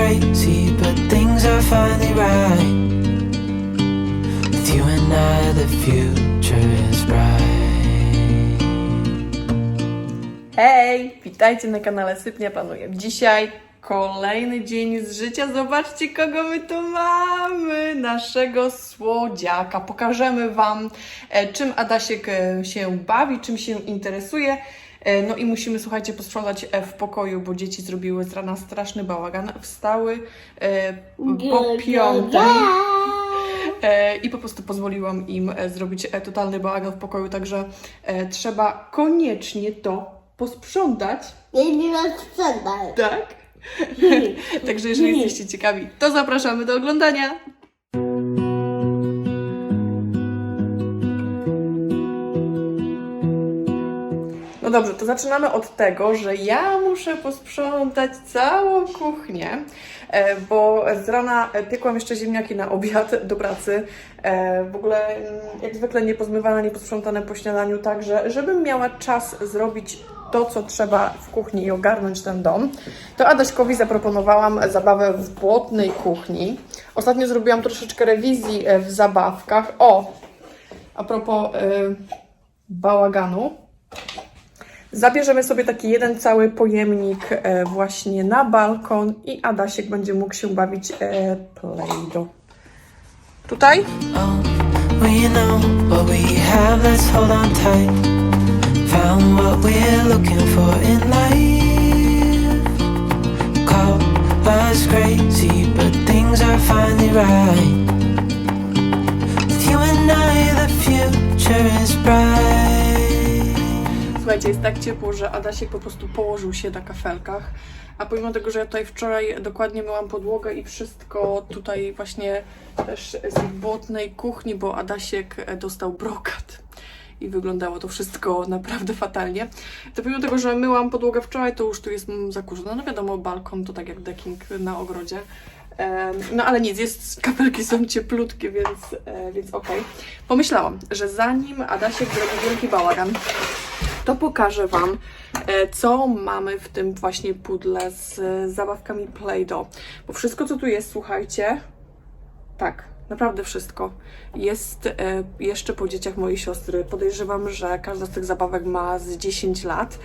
crazy, but things are finally right. With you and I, the future is bright. Hej! Witajcie na kanale Sypnia Panuje. Dzisiaj kolejny dzień z życia. Zobaczcie, kogo my tu mamy! Naszego słodziaka. Pokażemy Wam, e, czym Adasiek e, się bawi, czym się interesuje. E, No i musimy, słuchajcie, posprzątać e, w pokoju, bo dzieci zrobiły z rana straszny bałagan. Wstały e, po piątej. I po prostu pozwoliłam im zrobić totalny bałagan w pokoju, także trzeba koniecznie to posprzątać, Nie, nie rozprzedaj. tak? Także jeżeli jesteście ciekawi, to zapraszamy do oglądania. No dobrze, to zaczynamy od tego, że ja muszę posprzątać całą kuchnię, e, bo z rana e, piekłam jeszcze ziemniaki na obiad do pracy. E, W ogóle mm, jak zwykle niepozmywane, nieposprzątane po śniadaniu, także żebym miała czas zrobić to, co trzeba w kuchni i ogarnąć ten dom, to Adaśkowi zaproponowałam zabawę w błotnej kuchni. Ostatnio zrobiłam troszeczkę rewizji w zabawkach. O, a propos e, bałaganu. Zabierzemy sobie taki jeden cały pojemnik e, właśnie na balkon i Adasiek będzie mógł się bawić e, Play-Doh. Tutaj? Oh, Słuchajcie, jest tak ciepło, że Adasiek po prostu położył się na kafelkach. A pomimo tego, że ja tutaj wczoraj dokładnie myłam podłogę i wszystko tutaj właśnie też z błotnej kuchni, bo Adasiek dostał brokat i wyglądało to wszystko naprawdę fatalnie. To pomimo tego, że myłam podłogę wczoraj, to już tu jest zakurzone. No wiadomo, balkon to tak jak decking na ogrodzie. No ale nic, jest, kapelki są cieplutkie, więc, e, więc okej. Pomyślałam, że zanim Adasiek zrobi wielki bałagan, to pokażę Wam, e, co mamy w tym właśnie pudle z e, zabawkami Play-Doh. Bo wszystko, co tu jest, słuchajcie, tak, naprawdę wszystko, jest e, jeszcze po dzieciach mojej siostry. Podejrzewam, że każda z tych zabawek ma z 10 lat.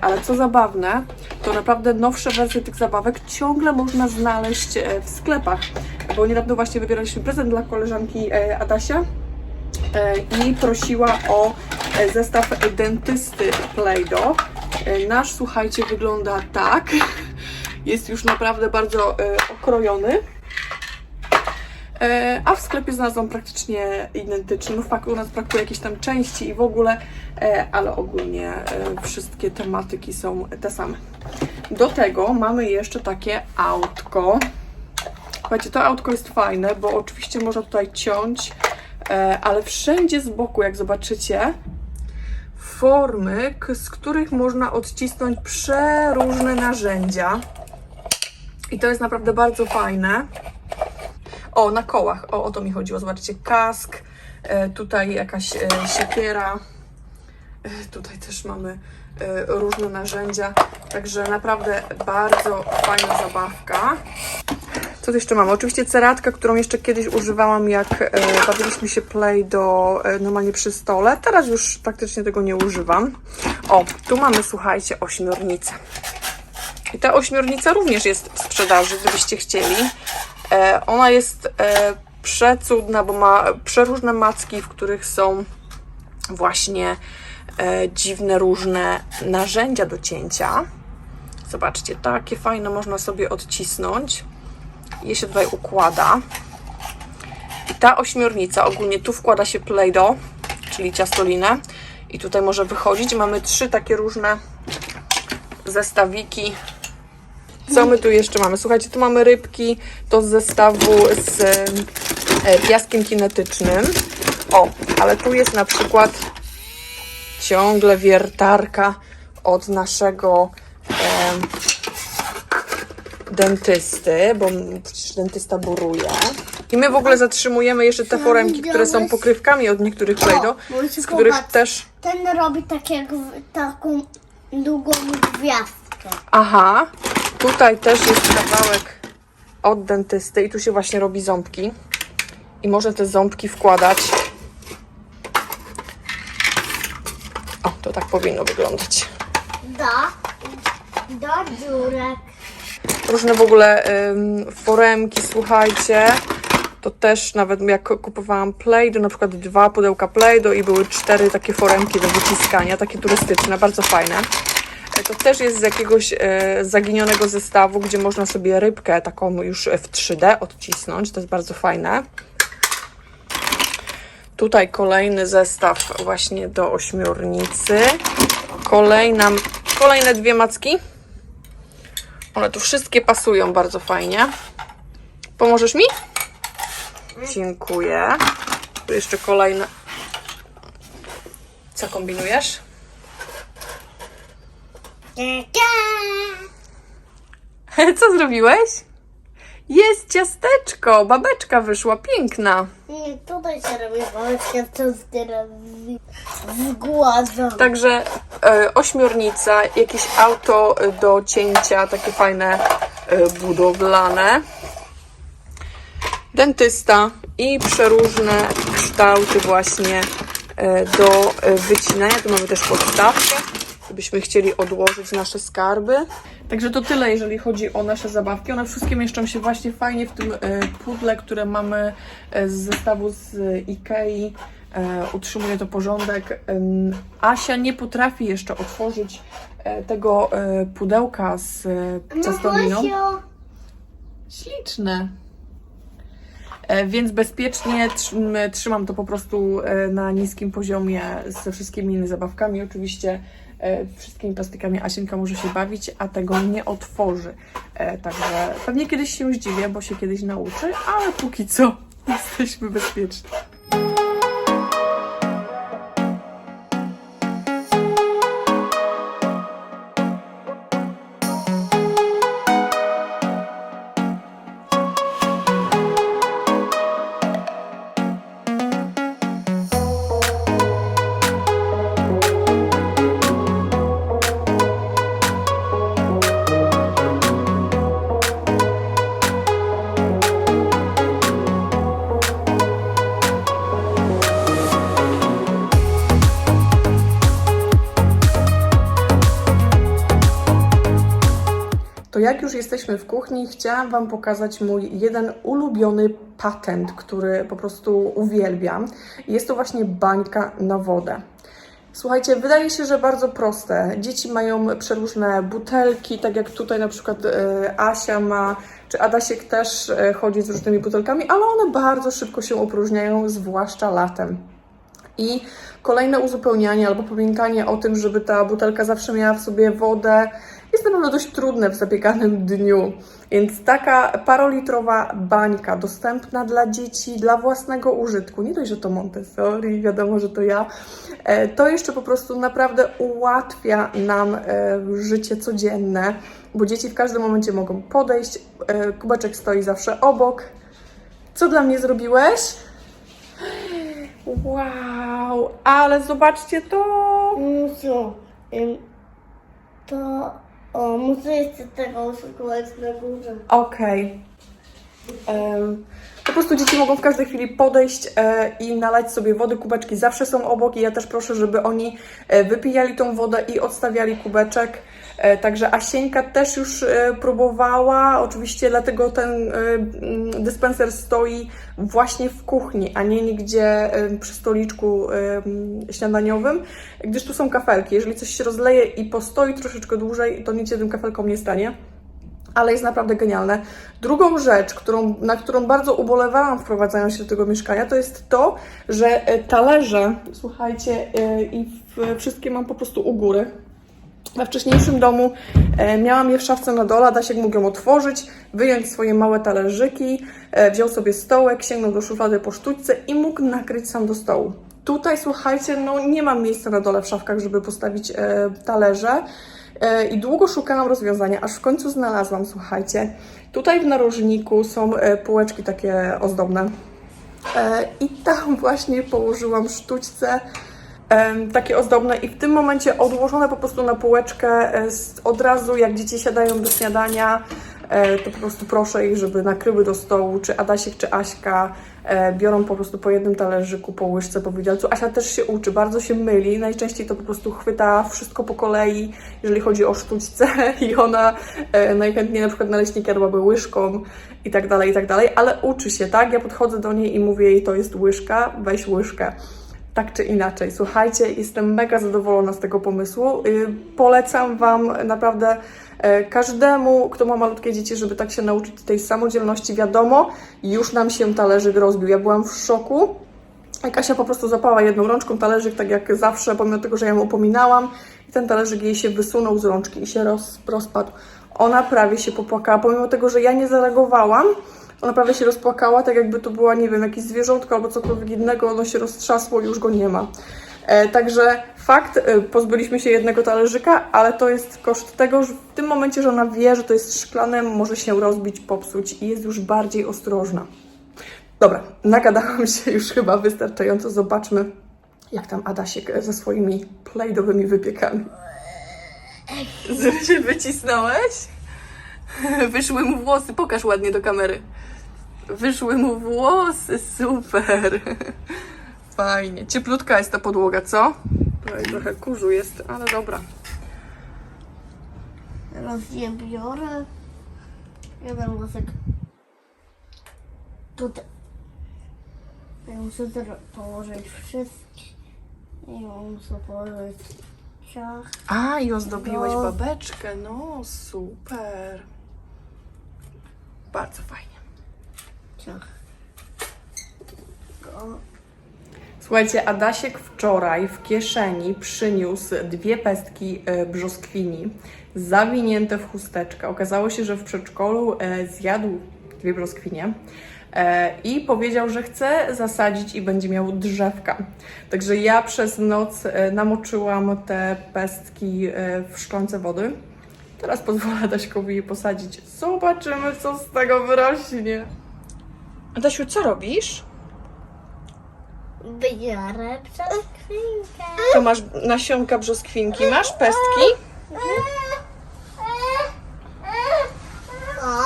Ale co zabawne, to naprawdę nowsze wersje tych zabawek ciągle można znaleźć w sklepach. Bo niedawno właśnie wybieraliśmy prezent dla koleżanki Adasia i prosiła o zestaw dentysty Play-Doh. E, Nasz, słuchajcie, wygląda tak. Jest już naprawdę bardzo e, okrojony. E, A w sklepie znalazłam praktycznie identyczny. No fakt, u nas brakuje jakiejś tam części i w ogóle, e, ale ogólnie e, wszystkie tematyki są te same. Do tego mamy jeszcze takie autko. Słuchajcie, to autko jest fajne, bo oczywiście można tutaj ciąć, e, ale wszędzie z boku, jak zobaczycie, formy, z których można odcisnąć przeróżne narzędzia. I to jest naprawdę bardzo fajne. O, na kołach, o, o to mi chodziło. Zobaczcie, kask, e, tutaj jakaś e, siekiera. E, tutaj też mamy różne narzędzia. Także naprawdę bardzo fajna zabawka. Co jeszcze mamy? Oczywiście ceratka, którą jeszcze kiedyś używałam, jak e, bawiliśmy się play do e, normalnie przy stole. Teraz już praktycznie tego nie używam. O, tu mamy, słuchajcie, ośmiornicę. I ta ośmiornica również jest w sprzedaży, gdybyście chcieli. E, ona jest e, przecudna, bo ma przeróżne macki, w których są właśnie e, dziwne, różne narzędzia do cięcia. Zobaczcie, takie fajne można sobie odcisnąć. Je się tutaj układa. I ta ośmiornica, ogólnie tu wkłada się Play-Doh, czyli ciastolinę. I tutaj może wychodzić. Mamy trzy takie różne zestawiki Co my tu jeszcze mamy? Słuchajcie, tu mamy rybki do zestawu z e, piaskiem kinetycznym. O, ale tu jest na przykład ciągle wiertarka od naszego em, dentysty, bo przecież dentysta buruje. I my w ogóle zatrzymujemy jeszcze te foremki, które są pokrywkami od niektórych Play-Doh, z których popatrz. też... Ten robi tak jak w, taką długą gwiazdkę. Aha, tutaj też jest kawałek od dentysty i tu się właśnie robi ząbki. I można te ząbki wkładać. O, to tak powinno wyglądać. Do, do dziurek. Różne w ogóle foremki, słuchajcie. To też nawet jak kupowałam Play-Doh, na przykład dwa pudełka Play-Doh i były cztery takie foremki do wyciskania, takie turystyczne, bardzo fajne. E, To też jest z jakiegoś e, zaginionego zestawu, gdzie można sobie rybkę taką już w 3D odcisnąć. To jest bardzo fajne. Tutaj kolejny zestaw właśnie do ośmiornicy. Kolejna, kolejne dwie macki. One tu wszystkie pasują bardzo fajnie. Pomożesz mi? Dziękuję. Tu jeszcze kolejne. Co kombinujesz? Co zrobiłeś? Jest ciasteczko. Babeczka wyszła piękna. Nie, tutaj się robi małeczka, co robi zgładzą. Także ośmiornica, jakieś auto do cięcia, takie fajne e, budowlane. Dentysta i przeróżne kształty właśnie e, do e, wycinania. Tu mamy też podstawkę, gdybyśmy chcieli odłożyć nasze skarby. Także to tyle, jeżeli chodzi o nasze zabawki. One wszystkie mieszczą się właśnie fajnie w tym e, pudle, które mamy e, z zestawu z Ikei. E, Utrzymuje to porządek. Asia nie potrafi jeszcze otworzyć e, tego e, pudełka z ciastoliną. Mamo, Śliczne. Więc bezpiecznie trzym- trzymam to po prostu na niskim poziomie ze wszystkimi innymi zabawkami. Oczywiście wszystkimi plastikami Asienka może się bawić, a tego nie otworzy. Także pewnie kiedyś się zdziwię, bo się kiedyś nauczy, ale póki co jesteśmy bezpieczni. Jesteśmy w kuchni, chciałam Wam pokazać mój jeden ulubiony patent, który po prostu uwielbiam. Jest to właśnie bańka na wodę. Słuchajcie, wydaje się, że bardzo proste. Dzieci mają przeróżne butelki, tak jak tutaj na przykład e, Asia ma, czy Adasiek też e, chodzi z różnymi butelkami, ale one bardzo szybko się opróżniają, zwłaszcza latem. I kolejne uzupełnianie albo pamiętanie o tym, żeby ta butelka zawsze miała w sobie wodę, jest na pewno dość trudne w zabieganym dniu. Więc taka parolitrowa bańka dostępna dla dzieci, dla własnego użytku. Nie dość, że to Montessori, wiadomo, że to ja. e, To jeszcze po prostu naprawdę ułatwia nam e, życie codzienne, bo dzieci w każdym momencie mogą podejść. e, Kubeczek stoi zawsze obok. Co dla mnie zrobiłeś? Wow, ale zobaczcie to! Ym, to o, muszę jeszcze tego oszukiwać na górze. Okej. Po prostu dzieci mogą w każdej chwili podejść e, i nalać sobie wody. Kubeczki zawsze są obok i ja też proszę, żeby oni e, wypijali tą wodę i odstawiali kubeczek. E, Także Asieńka też już e, próbowała, oczywiście dlatego ten e, dyspenser stoi właśnie w kuchni, a nie nigdzie przy stoliczku śniadaniowym, gdyż tu są kafelki. Jeżeli coś się rozleje i postoi troszeczkę dłużej, to nic się tym kafelkom nie stanie ale jest naprawdę genialne. Drugą rzecz, którą, na którą bardzo ubolewałam wprowadzając się do tego mieszkania, to jest to, że talerze, słuchajcie, i wszystkie mam po prostu u góry. We wcześniejszym domu e, miałam je w szafce na dole, Adasiek mógł ją otworzyć, wyjąć swoje małe talerzyki, e, wziął sobie stołek, sięgnął do szuflady po sztućce i mógł nakryć sam do stołu. Tutaj, słuchajcie, no nie mam miejsca na dole w szafkach, żeby postawić e, talerze i długo szukałam rozwiązania, aż w końcu znalazłam, słuchajcie. Tutaj w narożniku są półeczki takie ozdobne, I tam właśnie położyłam sztućce takie ozdobne i w tym momencie odłożone po prostu na półeczkę e, od razu jak dzieci siadają do śniadania, e, to po prostu proszę ich, żeby nakryły do stołu, czy Adasiek, czy Aśka e, biorą po prostu po jednym talerzyku, po łyżce, po widelcu. Asia też się uczy, bardzo się myli, najczęściej to po prostu chwyta wszystko po kolei, jeżeli chodzi o sztućce i ona najchętniej na przykład naleśniki jadłaby łyżką i tak dalej, i tak dalej, ale uczy się, tak? Ja podchodzę do niej i mówię jej, to jest łyżka, weź łyżkę. Tak czy inaczej, słuchajcie, jestem mega zadowolona z tego pomysłu. Yy, Polecam Wam naprawdę e, każdemu, kto ma malutkie dzieci, żeby tak się nauczyć tej samodzielności. Wiadomo, już nam się talerzyk rozbił. Ja byłam w szoku. Kasia po prostu zapała jedną rączką talerzyk, tak jak zawsze, pomimo tego, że ja ją upominałam. I ten talerzyk jej się wysunął z rączki i się roz, rozpadł. Ona prawie się popłakała, pomimo tego, że ja nie zareagowałam. Ona prawie się rozpłakała, tak jakby to była, nie wiem, jakieś zwierzątko albo cokolwiek innego, ono się roztrzasło i już go nie ma. E, także fakt, e, pozbyliśmy się jednego talerzyka, ale to jest koszt tego, że w tym momencie, że ona wie, że to jest szklane, może się rozbić, popsuć i jest już bardziej ostrożna. Dobra, nagadałam się już chyba wystarczająco. Zobaczmy, jak tam Adasiek ze swoimi plejdowymi wypiekami. się wycisnąłeś? Wyszły mu włosy, pokaż ładnie do kamery. Wyszły mu włosy, super. Fajnie. Cieplutka jest ta podłoga, co? Tutaj trochę kurzu jest, ale dobra. Teraz je biorę. Jeden włosek. Tutaj. Ja muszę położyć wszystkie. I muszę położyć ciach. A, i ozdobiłeś No. babeczkę, no super. Bardzo fajnie. Go. Słuchajcie, Adasiek wczoraj w kieszeni przyniósł dwie pestki e, brzoskwini zawinięte w chusteczkę. Okazało się, że w przedszkolu e, zjadł dwie brzoskwinie i powiedział, że chce zasadzić i będzie miał drzewka. Także ja przez noc e, namoczyłam te pestki w szklance wody. Teraz pozwolę Adaśkowi je posadzić. Zobaczymy, co z tego wyrośnie. Adasiu, co robisz? Biorę brzoskwinkę. To masz nasionka brzoskwinki, masz pestki? O,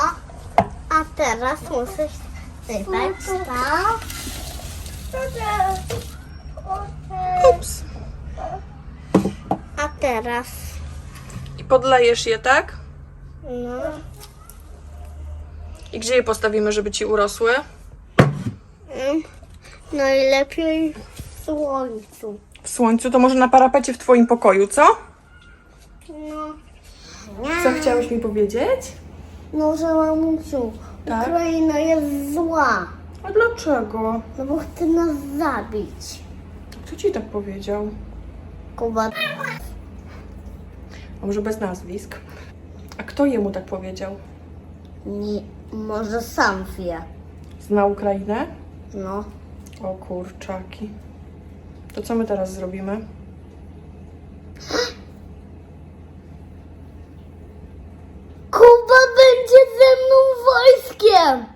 a teraz muszę sypać to. Ups. A teraz, podlejesz je, tak? no, I gdzie je postawimy, żeby ci urosły? mm, najlepiej w słońcu. W słońcu, to może na parapecie w twoim pokoju, co? No, Co chciałeś mi powiedzieć? no że mamusiu, Tak? Ukraina jest zła, A dlaczego? no bo chce nas zabić. Kto ci tak powiedział? Kuba, A może bez nazwisk? A kto jemu tak powiedział? nie, może sam wie. Zna Ukrainę? No, O kurczaki. To co my teraz zrobimy? Kuba będzie ze mną wojskiem.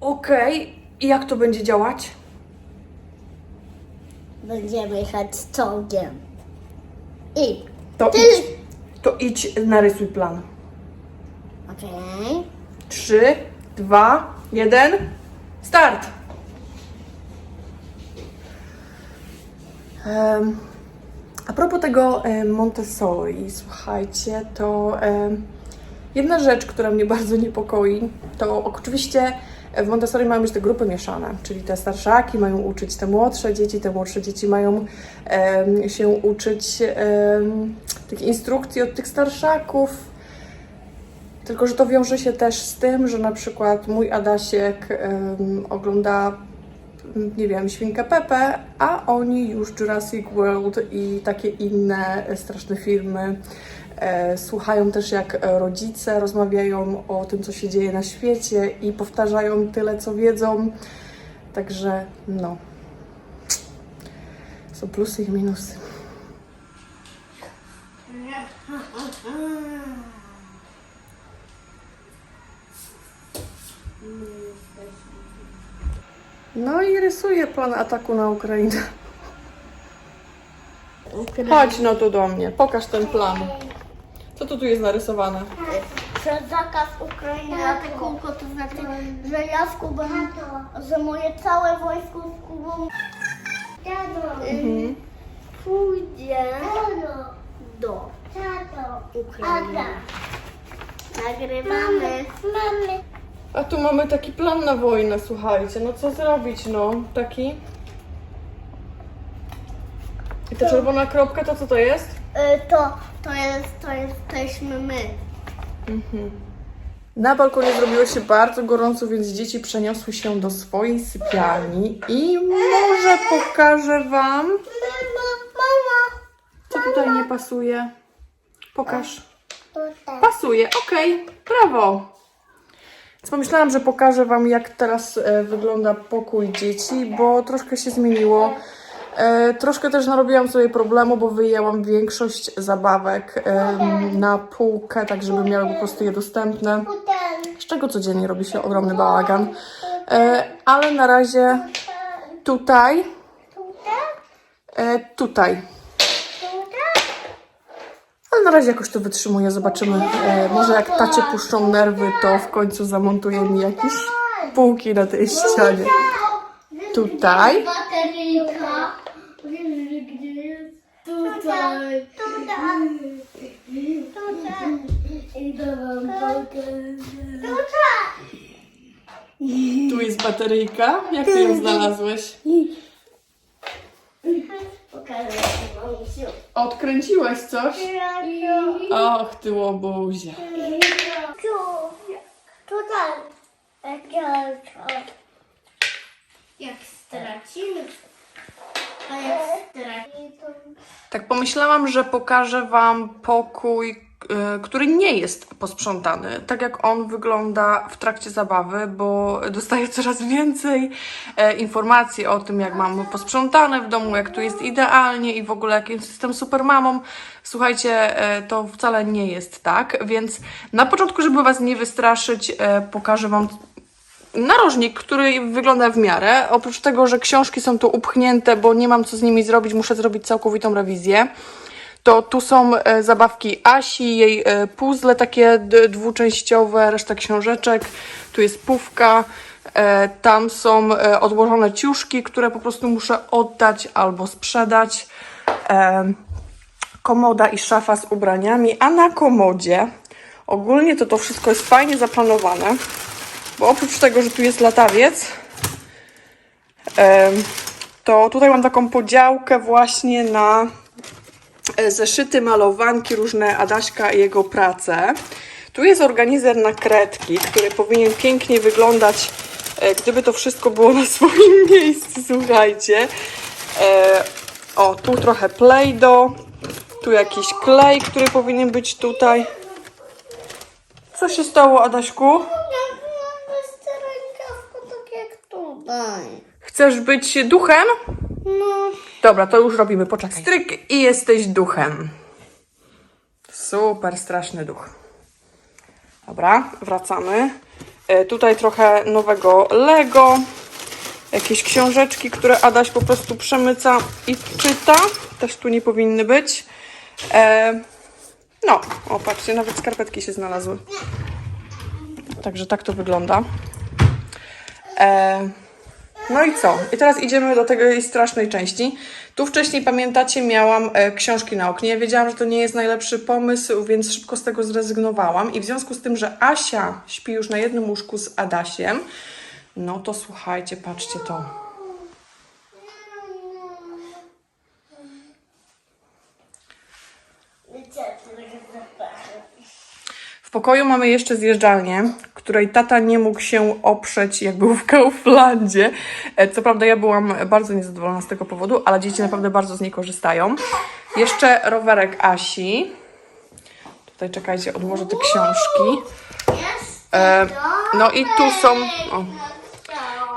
Okej, i jak to będzie działać? Będziemy jechać z czołgiem. I, To idź, to idź, narysuj plan. okej. Trzy, dwa, jeden, start! Em, a propos tego em, Montessori, słuchajcie, to em, jedna rzecz, która mnie bardzo niepokoi, to oczywiście w Montessori mają być te grupy mieszane, czyli te starszaki mają uczyć te młodsze dzieci, te młodsze dzieci mają em, się uczyć em, tych instrukcji od tych starszaków, tylko, że to wiąże się też z tym, że na przykład mój Adasiek em, ogląda nie wiem, Świnkę Pepe, a oni już Jurassic World i takie inne straszne filmy. E, słuchają też jak rodzice rozmawiają o tym, co się dzieje na świecie i powtarzają tyle, co wiedzą. Także no. Są plusy i minusy. No i rysuje plan ataku na Ukrainę. Chodź no tu do mnie, pokaż ten plan. Co to tu jest narysowane? Że zakaz Ukrainy ataku, to znaczy, że ja z Kubą, że moje całe wojsko z Kubą y, pójdzie do Ukrainy. Nagrywamy. A tu mamy taki plan na wojnę, słuchajcie. No co zrobić, no? Taki. I ta czerwona kropka to co to jest? Y, To, to jest, to jesteśmy my. Na balkonie zrobiło się bardzo gorąco, więc dzieci przeniosły się do swojej sypialni i może pokażę Wam, Mama, mama. co tutaj nie pasuje. Pokaż. Tutaj. Pasuje, okej, brawo. Więc pomyślałam, że pokażę Wam, jak teraz e, wygląda pokój dzieci, bo troszkę się zmieniło. E, troszkę też narobiłam sobie problemu, bo wyjęłam większość zabawek na półkę, tak żeby miały po prostu je dostępne. Z czego codziennie robi się ogromny bałagan. E, ale na razie tutaj. Tutaj. Ale na razie jakoś to wytrzymuję, zobaczymy. E, może jak tacie puszczą nerwy, to w końcu zamontuję mi jakieś półki na tej ścianie. Tutaj. Bateryjka. Tutaj. Tu jest bateryjka. Jak ty ją znalazłeś? Pokażę ci mamusiu. Odkręciłeś coś? Och, ty łobuzie. Tu. Tutaj. Jak stracimy. A jak stracimy. Tak pomyślałam, że pokażę Wam pokój, który nie jest posprzątany, tak jak on wygląda w trakcie zabawy, bo dostaję coraz więcej e, informacji o tym, jak mam posprzątane w domu, jak tu jest idealnie i w ogóle jak jestem super mamą. Słuchajcie, e, to wcale nie jest tak, więc na początku, żeby Was nie wystraszyć, e, pokażę Wam narożnik, który wygląda w miarę. Oprócz tego, że książki są tu upchnięte, bo nie mam co z nimi zrobić, muszę zrobić całkowitą rewizję. To tu są e, zabawki Asi, jej e, puzzle takie dwuczęściowe, reszta książeczek. Tu jest pówka. E, tam są odłożone ciuszki, które po prostu muszę oddać albo sprzedać. Komoda i szafa z ubraniami, a na komodzie ogólnie to to wszystko jest fajnie zaplanowane, bo oprócz tego, że tu jest latawiec, to tutaj mam taką podziałkę właśnie na zeszyty, malowanki, różne Adaśka i jego prace. Tu jest organizer na kredki, który powinien pięknie wyglądać, e, gdyby to wszystko było na swoim miejscu, słuchajcie. E, o, tu trochę Play-Doh, tu jakiś klej, który powinien być tutaj. Co się stało, Adaśku? Tak jak tutaj. Chcesz być duchem? No. Dobra, to już robimy, poczekaj. Stryk i jesteś duchem. Super, straszny duch. Dobra, wracamy. E, tutaj trochę nowego Lego. Jakieś książeczki, które Adaś po prostu przemyca i czyta. Też tu nie powinny być. E, no, o patrzcie, nawet skarpetki się znalazły. Także tak to wygląda. E, no i co? I teraz idziemy do tej strasznej części. Tu wcześniej, pamiętacie, miałam e, książki na oknie. Wiedziałam, że to nie jest najlepszy pomysł, więc szybko z tego zrezygnowałam. I w związku z tym, że Asia śpi już na jednym łóżku z Adasiem, no to słuchajcie, patrzcie to. W pokoju mamy jeszcze zjeżdżalnię, której tata nie mógł się oprzeć, jak był w Kauflandzie. E, Co prawda ja byłam bardzo niezadowolona z tego powodu, ale dzieci naprawdę bardzo z niej korzystają. Jeszcze rowerek Asi. Tutaj czekajcie, odłożę te książki. E, no i tu są... O.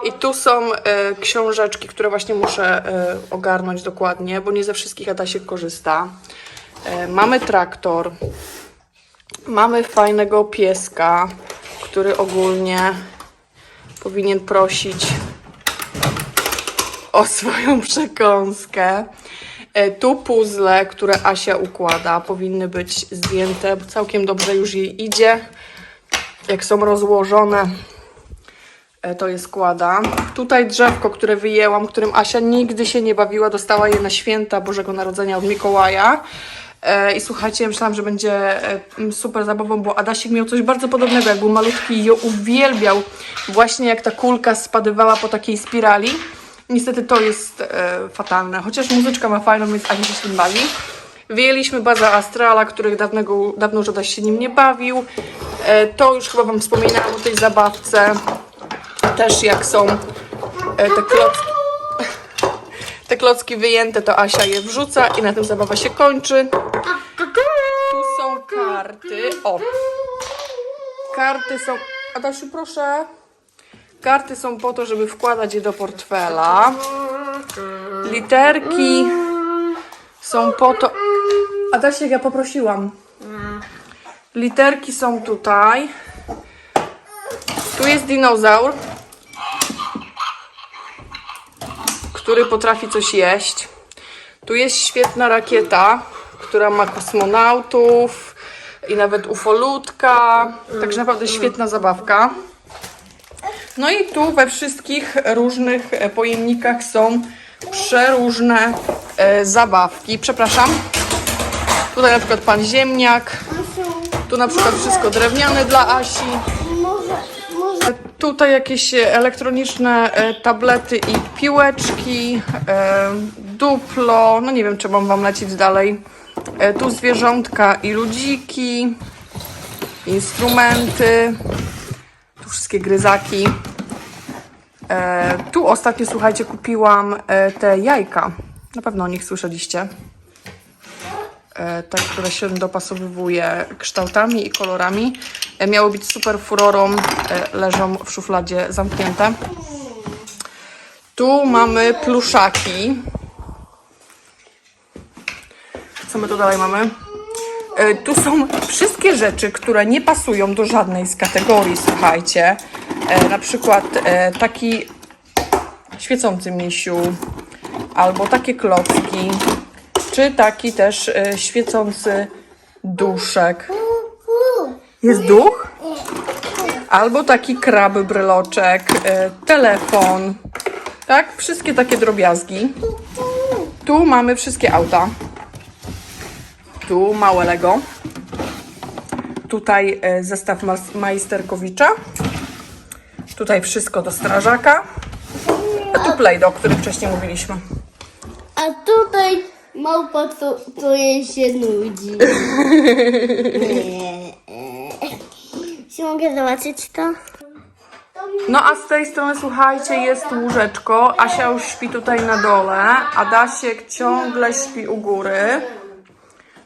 I tu są e, książeczki, które właśnie muszę e, ogarnąć dokładnie, bo nie ze wszystkich Adasiek korzysta. E, mamy traktor. Mamy fajnego pieska, który ogólnie powinien prosić o swoją przekąskę. E, Tu puzzle, które Asia układa, powinny być zdjęte. Całkiem dobrze już jej idzie. Jak są rozłożone, e, to je składa. Tutaj drzewko, które wyjęłam, którym Asia nigdy się nie bawiła, dostała je na święta Bożego Narodzenia od Mikołaja. E, I słuchajcie, ja myślałam, że będzie e, super zabawą, bo Adasik miał coś bardzo podobnego, jak był malutki i ją uwielbiał. Właśnie jak ta kulka spadywała po takiej spirali. Niestety to jest e, fatalne, chociaż muzyczka ma fajną, więc Adi się tym bawi. Wyjęliśmy bazę Astrala, których dawnego, dawno już Adaś się nim nie bawił. E, to już chyba Wam wspominałam o tej zabawce. Też jak są e, te klocki te klocki wyjęte, to Asia je wrzuca i na tym zabawa się kończy. Tu są karty. O! Karty są... Adasiu, proszę. Karty są po to, żeby wkładać je do portfela. Literki są po to... Adasiek, ja poprosiłam. Literki są tutaj. Tu jest dinozaur. Który potrafi coś jeść. Tu jest świetna rakieta, która ma kosmonautów i nawet ufolutka. Także naprawdę świetna zabawka. No i tu we wszystkich różnych e, pojemnikach są przeróżne e, zabawki. Przepraszam. Tutaj na przykład pan ziemniak. Tu na przykład wszystko drewniane dla Asi. Tutaj jakieś elektroniczne e, tablety i piłeczki, e, duplo, no nie wiem, czy mam wam lecieć dalej. E, Tu zwierzątka i ludziki, instrumenty, tu wszystkie gryzaki. E, Tu ostatnio, słuchajcie, kupiłam e, te jajka. Na pewno o nich słyszeliście. E, te, które się dopasowywuje kształtami i kolorami. E, Miały być super furorą, e, leżą w szufladzie zamknięte. Tu mamy pluszaki. Co my tu dalej mamy? E, Tu są wszystkie rzeczy, które nie pasują do żadnej z kategorii, słuchajcie. Na przykład taki świecący misiu, albo takie klocki, czy taki też świecący duszek. Jest duch? Albo taki krab bryloczek, e, telefon. Tak? Wszystkie takie drobiazgi. Tu mamy wszystkie auta. Tu małe Lego. Tutaj e, zestaw majsterkowicza. Tutaj wszystko do strażaka. A tu Play-Doh, o którym wcześniej mówiliśmy. A tutaj małpa, jej się nudzi. Czy mogę zobaczyć to? No a z tej strony, słuchajcie, jest łóżeczko. Asia już śpi tutaj na dole. Adasiek ciągle śpi u góry.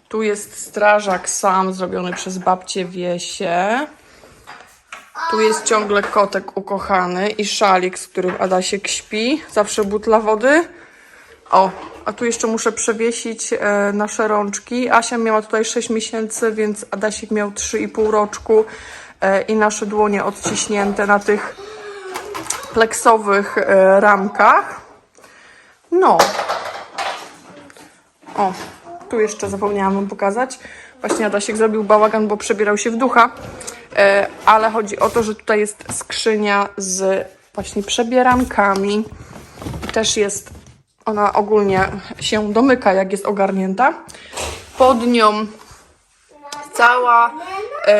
Tu jest strażak sam, zrobiony przez babcię Wiesię. Tu jest ciągle kotek ukochany i szalik, z którym Adasiek śpi. Zawsze butla wody. O, a tu jeszcze muszę przewiesić e, nasze rączki. Asia miała tutaj 6 miesięcy, więc Adasiek miał 3,5 roczku i nasze dłonie odciśnięte na tych pleksowych e, ramkach. No. O, tu jeszcze zapomniałam wam pokazać. Właśnie Adasiek zrobił bałagan, bo przebierał się w ducha. E, ale chodzi o to, że tutaj jest skrzynia z właśnie przebierankami. Też jest ona ogólnie się domyka, jak jest ogarnięta. Pod nią cała e,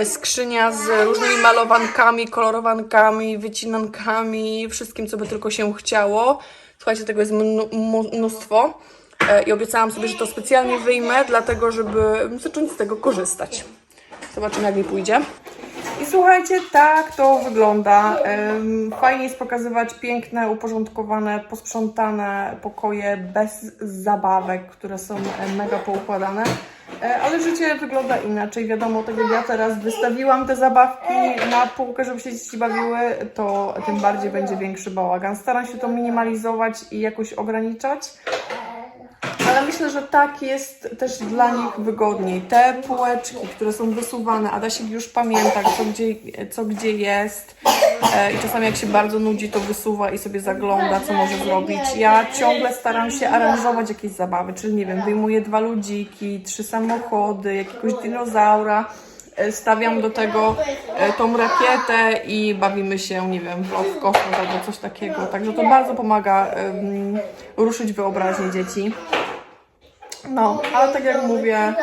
skrzynia z różnymi malowankami, kolorowankami, wycinankami, wszystkim, co by tylko się chciało. Słuchajcie, tego jest mnóstwo. E, I obiecałam sobie, że to specjalnie wyjmę, dlatego żeby zacząć z tego korzystać. Zobaczymy, jak mi pójdzie. I słuchajcie, tak to wygląda. Fajnie jest pokazywać piękne, uporządkowane, posprzątane pokoje bez zabawek, które są e, mega poukładane. E, Ale życie wygląda inaczej. Wiadomo, tak jak ja teraz wystawiłam te zabawki na półkę, żeby się dzieci bawiły, to tym bardziej będzie większy bałagan. Staram się to minimalizować i jakoś ograniczać. Myślę, że tak jest też dla nich wygodniej. Te półeczki, które są wysuwane, Adasik już pamięta, co gdzie, co gdzie jest. E, I czasami jak się bardzo nudzi, to wysuwa i sobie zagląda, co może zrobić. Ja ciągle staram się aranżować jakieś zabawy, czyli nie wiem, wyjmuję dwa ludziki, trzy samochody, jakiegoś dinozaura. E, Stawiam do tego e, tą rakietę i bawimy się, nie wiem, w w kosmos albo coś takiego. Także to bardzo pomaga em, ruszyć wyobraźnię dzieci. No, ale tak jak mówię,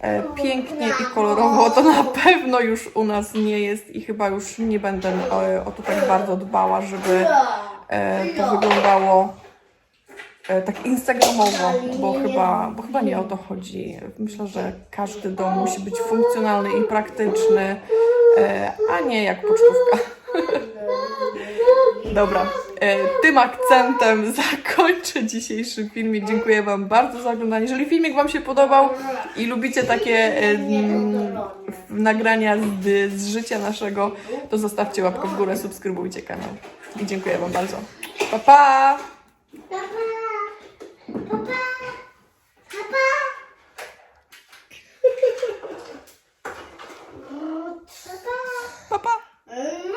e, pięknie i kolorowo to na pewno już u nas nie jest i chyba już nie będę e, o to tak bardzo dbała, żeby e, to wyglądało tak instagramowo, bo chyba, bo chyba nie o to chodzi. Myślę, że każdy dom musi być funkcjonalny i praktyczny, a nie jak pocztówka. Dobra, e, tym akcentem zakończę dzisiejszy filmik. Dziękuję Wam bardzo za oglądanie. Jeżeli filmik Wam się podobał i lubicie takie e, mm, nagrania z, z życia naszego, to zostawcie łapkę w górę, subskrybujcie kanał. I dziękuję Wam bardzo. Pa, pa!